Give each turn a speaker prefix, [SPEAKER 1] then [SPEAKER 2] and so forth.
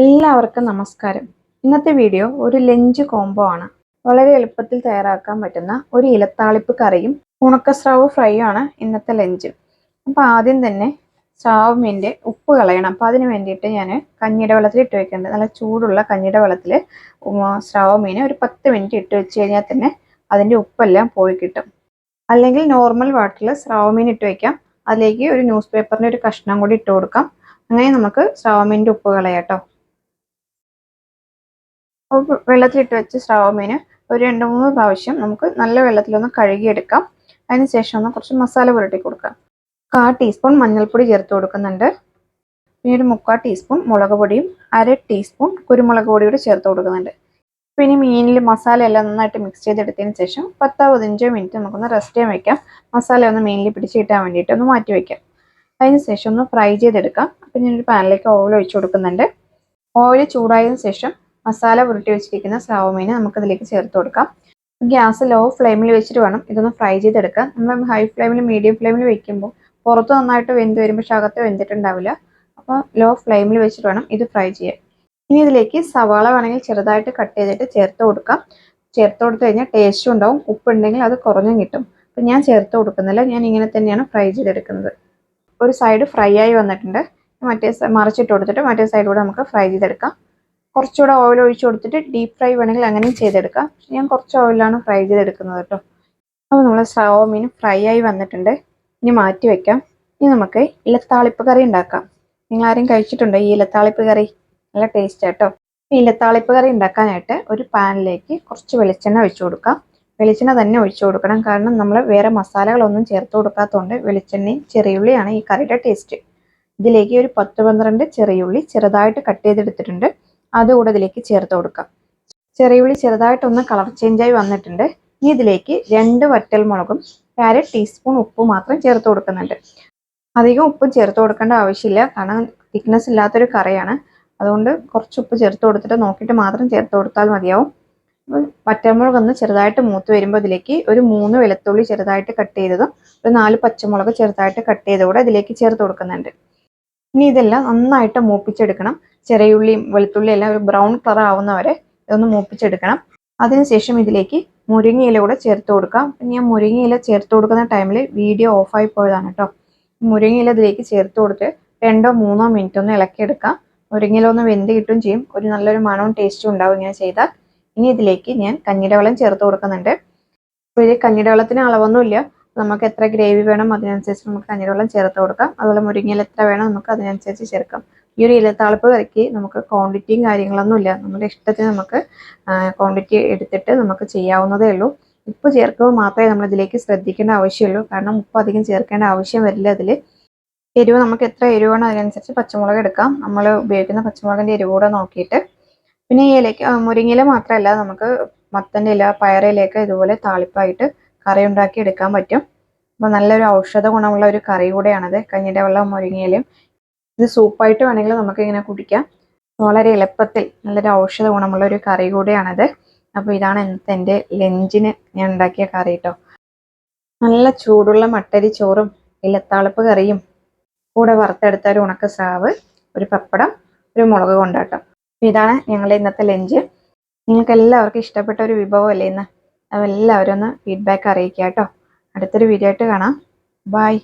[SPEAKER 1] എല്ലാവർക്കും നമസ്കാരം. ഇന്നത്തെ വീഡിയോ ഒരു ലഞ്ച് കോംബോ ആണ്. വളരെ എളുപ്പത്തിൽ തയ്യാറാക്കാൻ പറ്റുന്ന ഒരു ഇലത്താളിപ്പ് കറിയും ഉണക്കസ്രാവ് ഫ്രൈയും ആണ് ഇന്നത്തെ ലഞ്ച്. അപ്പോൾ ആദ്യം തന്നെ സ്രാവ് മീന്റെ ഉപ്പ് കളയണം. അപ്പോൾ അതിന് വേണ്ടിയിട്ട് ഞാൻ കഞ്ഞിയുടെ വെള്ളത്തിൽ ഇട്ട് വയ്ക്കേണ്ടത് നല്ല ചൂടുള്ള കഞ്ഞിയുടെ വെള്ളത്തിൽ സ്രാവ് ഒരു പത്ത് മിനിറ്റ് ഇട്ട് വെച്ച് കഴിഞ്ഞാൽ തന്നെ അതിന്റെ ഉപ്പെല്ലാം പോയി കിട്ടും. അല്ലെങ്കിൽ നോർമൽ വാട്ടറിൽ സ്രാവ് മീൻ ഇട്ട് വയ്ക്കാം അതിലേക്ക് ഒരു ന്യൂസ് പേപ്പറിന്റെ ഒരു കഷ്ണം കൂടി ഇട്ട് കൊടുക്കാം. അങ്ങനെ നമുക്ക് സ്രാവ് മീനിന്റെ ഉപ്പ് കളയാം കേട്ടോ. വെള്ളത്തിലിട്ട് വെച്ച് സ്രാവ് മീൻ ഒരു രണ്ട് മൂന്ന് പ്രാവശ്യം നമുക്ക് നല്ല വെള്ളത്തിലൊന്ന് കഴുകിയെടുക്കാം. അതിന് ശേഷം ഒന്ന് കുറച്ച് മസാല പുരട്ടി കൊടുക്കാം കാ ടീസ്പൂൺ മഞ്ഞൾപ്പൊടി ചേർത്ത് കൊടുക്കുന്നുണ്ട്. പിന്നെ ഒരു മുക്കാൽ ടീസ്പൂൺ മുളക് പൊടിയും അര ടീസ്പൂൺ കുരുമുളക് പൊടിയോട് ചേർത്ത് കൊടുക്കുന്നുണ്ട്. പിന്നെ മീനിൽ മസാല എല്ലാം നന്നായിട്ട് മിക്സ് ചെയ്തെടുത്തതിന് ശേഷം പത്തോ പതിനഞ്ചോ മിനിറ്റ് നമുക്കൊന്ന് റെസ്റ്റ് ചെയ്യാൻ വെക്കാം. മസാല ഒന്ന് മീനിൽ പിടിച്ച് കിട്ടാൻ വേണ്ടിയിട്ട് ഒന്ന് മാറ്റി വയ്ക്കാം അതിന് ശേഷം ഒന്ന് ഫ്രൈ ചെയ്തെടുക്കാം. പിന്നെ ഒരു പാനിലേക്ക് ഓയിൽ ഒഴിച്ചു കൊടുക്കുന്നുണ്ട്. ഓയിൽ ചൂടായതിനു ശേഷം മസാല പുരട്ടി വെച്ചിരിക്കുന്ന സ്ലാവ് മീൻ നമുക്കതിലേക്ക് ചേർത്ത് കൊടുക്കാം. ഗ്യാസ് ലോ ഫ്ലെയിമിൽ വെച്ചിട്ട് വേണം ഇതൊന്ന് ഫ്രൈ ചെയ്തെടുക്കാം നമ്മൾ ഹൈ ഫ്ലെയിമിൽ മീഡിയം ഫ്ലെയിമിൽ വെക്കുമ്പോൾ പുറത്ത് നന്നായിട്ട് വെന്ത് വരുമ്പോൾ അകത്ത് വെന്തിട്ടുണ്ടാവില്ല. അപ്പോൾ ലോ ഫ്ലെയിമിൽ വെച്ചിട്ട് വേണം ഇത് ഫ്രൈ ചെയ്യാൻ. ഇനി ഇതിലേക്ക് സവാള വേണമെങ്കിൽ ചെറുതായിട്ട് കട്ട് ചെയ്തിട്ട് ചേർത്ത് കൊടുക്കാം. ചേർത്ത് കൊടുത്തു കഴിഞ്ഞാൽ ടേസ്റ്റും ഉണ്ടാവും. ഉപ്പുണ്ടെങ്കിൽ അത് കുറഞ്ഞും കിട്ടും. അപ്പം ഞാൻ ചേർത്ത് കൊടുക്കുന്നില്ല. ഞാൻ ഇങ്ങനെ തന്നെയാണ് ഫ്രൈ ചെയ്തെടുക്കുന്നത്. ഒരു സൈഡ് ഫ്രൈ ആയി വന്നിട്ടുണ്ട്. മറ്റേ മറിച്ചിട്ട് കൊടുത്തിട്ട് മറ്റേ സൈഡിലൂടെ നമുക്ക് ഫ്രൈ ചെയ്തെടുക്കാം. കുറച്ചുകൂടെ ഓയിൽ ഒഴിച്ച് കൊടുത്തിട്ട് ഡീപ്പ് ഫ്രൈ വേണമെങ്കിൽ അങ്ങനെയും ചെയ്തെടുക്കാം. ഞാൻ കുറച്ച് ഓയിലാണ് ഫ്രൈ ചെയ്തെടുക്കുന്നത് കേട്ടോ. അപ്പോൾ നമ്മൾ സ്രാവോ മീൻ ഫ്രൈ ആയി വന്നിട്ടുണ്ട്. ഇനി മാറ്റി വെക്കാം. ഇനി നമുക്ക് ഇലത്താളിപ്പ് കറി ഉണ്ടാക്കാം. നിങ്ങൾ ആരും കഴിച്ചിട്ടുണ്ടോ ഈ ഇലത്താളിപ്പ് കറി? നല്ല ടേസ്റ്റ് കേട്ടോ. ഇലത്താളിപ്പ് കറി ഉണ്ടാക്കാനായിട്ട് ഒരു പാനിലേക്ക് കുറച്ച് വെളിച്ചെണ്ണ ഒഴിച്ചു കൊടുക്കാം. വെളിച്ചെണ്ണ തന്നെ ഒഴിച്ചു കൊടുക്കണം. കാരണം നമ്മൾ വേറെ മസാലകളൊന്നും ചേർത്ത് കൊടുക്കാത്തതുകൊണ്ട് വെളിച്ചെണ്ണയും ചെറിയുള്ളിയാണ് ഈ കറിയുടെ ടേസ്റ്റ് ഇതിലേക്ക് ഒരു പത്ത് പന്ത്രണ്ട് ചെറിയുള്ളി ചെറുതായിട്ട് കട്ട് ചെയ്തെടുത്തിട്ടുണ്ട്. അതുകൂടെ ഇതിലേക്ക് ചേർത്ത് കൊടുക്കാം. ചെറിയുള്ളി ചെറുതായിട്ടൊന്ന് കളർ ചേഞ്ചായി വന്നിട്ടുണ്ട്. ഇനി ഇതിലേക്ക് രണ്ട് വറ്റൽ മുളകും അര ടീസ്പൂൺ ഉപ്പ് മാത്രം ചേർത്ത് കൊടുക്കുന്നുണ്ട്. അധികം ഉപ്പ് ചേർത്ത് കൊടുക്കേണ്ട ആവശ്യമില്ല. കാരണം തിക്നെസ് ഇല്ലാത്തൊരു കറിയാണ്. അതുകൊണ്ട് കുറച്ച് ഉപ്പ് ചേർത്ത് കൊടുത്തിട്ട് നോക്കിയിട്ട് മാത്രം ചേർത്ത് കൊടുത്താൽ മതിയാവും. വറ്റൽമുളക് ഒന്ന് ചെറുതായിട്ട് മൂത്ത് വരുമ്പോൾ ഇതിലേക്ക് ഒരു മൂന്ന് വെളുത്തുള്ളി ചെറുതായിട്ട് കട്ട് ചെയ്തതും ഒരു നാല് പച്ചമുളക് ചെറുതായിട്ട് കട്ട് ചെയ്തുകൂടെ ഇതിലേക്ക് ചേർത്ത് കൊടുക്കുന്നുണ്ട്. ഇനി ഇതെല്ലാം നന്നായിട്ട് മൂപ്പിച്ചെടുക്കണം. ചെറിയുള്ളിയും വെളുത്തുള്ളിയും എല്ലാം ഒരു ബ്രൗൺ കളർ ആവുന്നവരെ ഇതൊന്ന് മൂപ്പിച്ചെടുക്കണം. അതിനുശേഷം ഇതിലേക്ക് മുരിങ്ങയില കൂടെ ചേർത്ത് കൊടുക്കാം. ഞാൻ മുരിങ്ങയില ചേർത്ത് കൊടുക്കുന്ന ടൈമിൽ വീഡിയോ ഓഫായി പോയതാണ് കേട്ടോ മുരിങ്ങയില ഇതിലേക്ക് ചേർത്ത് കൊടുത്ത് രണ്ടോ മൂന്നോ മിനിറ്റ് ഒന്ന് ഇളക്കിയെടുക്കാം. മുരിങ്ങയില ഒന്ന് വെന്ത് കിട്ടും ചെയ്യും. ഒരു നല്ലൊരു മണവും ടേസ്റ്റും ഉണ്ടാവും ഇങ്ങനെ ചെയ്താൽ. ഇനി ഇതിലേക്ക് ഞാൻ കഞ്ഞിയുടെ വെള്ളം ചേർത്ത് കൊടുക്കുന്നുണ്ട്. അപ്പോൾ ഇത് കഞ്ഞിയുടെ വെള്ളത്തിന് അളവൊന്നുമില്ല. നമുക്ക് എത്ര ഗ്രേവി വേണം അതിനനുസരിച്ച് നമുക്ക് കഞ്ഞിവെള്ളം ചേർത്ത് കൊടുക്കാം. അതുപോലെ മുരിങ്ങയിൽ എത്ര വേണം നമുക്ക് അതിനനുസരിച്ച് ചേർക്കാം. ഈ ഒരു ഇലത്താളിപ്പ് കറിക്ക് നമുക്ക് ക്വാണ്ടിറ്റിയും കാര്യങ്ങളൊന്നും ഇല്ല. നമ്മുടെ ഇഷ്ടത്തിന് നമുക്ക് ക്വാണ്ടിറ്റി എടുത്തിട്ട് നമുക്ക് ചെയ്യാവുന്നതേ ഉള്ളൂ. ഉപ്പ് ചേർക്കുമ്പോൾ മാത്രമേ നമ്മൾ ഇതിലേക്ക് ശ്രദ്ധിക്കേണ്ട ആവശ്യമുള്ളൂ. കാരണം ഉപ്പ് അധികം ചേർക്കേണ്ട ആവശ്യം വരില്ല അതിൽ എരിവ് നമുക്ക് എത്ര എരിവാണോ അതിനനുസരിച്ച് പച്ചമുളക് എടുക്കാം. നമ്മൾ ഉപയോഗിക്കുന്ന പച്ചമുളകിന്റെ എരിവ് കൂടെ നോക്കിയിട്ട്. പിന്നെ ഈ ഇലയ്ക്ക് മുരിങ്ങയില മാത്രമല്ല നമുക്ക് മത്തന്റെ ഇല പയറിലേക്ക് ഇതുപോലെ താളിപ്പായിട്ട് കറി ഉണ്ടാക്കി എടുക്കാൻ പറ്റും. അപ്പോൾ നല്ലൊരു ഔഷധ ഗുണമുള്ള ഒരു കറി കൂടെയാണത്. കഞ്ഞിന്റെ വെള്ളം മുരിങ്ങയിലയും ഇത് സൂപ്പായിട്ട് വേണമെങ്കിൽ നമുക്ക് ഇങ്ങനെ കുടിക്കാം. വളരെ എളുപ്പത്തിൽ നല്ലൊരു ഔഷധ ഗുണമുള്ള ഒരു കറി കൂടെയാണത്. അപ്പോൾ ഇതാണ് ഇന്നത്തെ എന്റെ ലഞ്ചിന് ഞാൻ ഉണ്ടാക്കിയ കറി കേട്ടോ നല്ല ചൂടുള്ള മട്ടരി ചോറും ഇലത്താളിപ്പ് കറിയും കൂടെ വറുത്തെടുത്ത ഒരു ഉണക്ക സ്രാവ് ഒരു പപ്പടം ഒരു മുളക് കൊണ്ടാട്ടം. ഇതാണ് ഞങ്ങളുടെ ഇന്നത്തെ ലഞ്ച്. നിങ്ങൾക്ക് എല്ലാവർക്കും ഇഷ്ടപ്പെട്ട ഒരു വിഭവമല്ലേ ഇന്ന്? അപ്പോൾ എല്ലാവരും ഒന്ന് ഫീഡ്ബാക്ക് അറിയിക്കുക കേട്ടോ. അടുത്തൊരു വീഡിയോ ആയിട്ട് കാണാം. ബായ്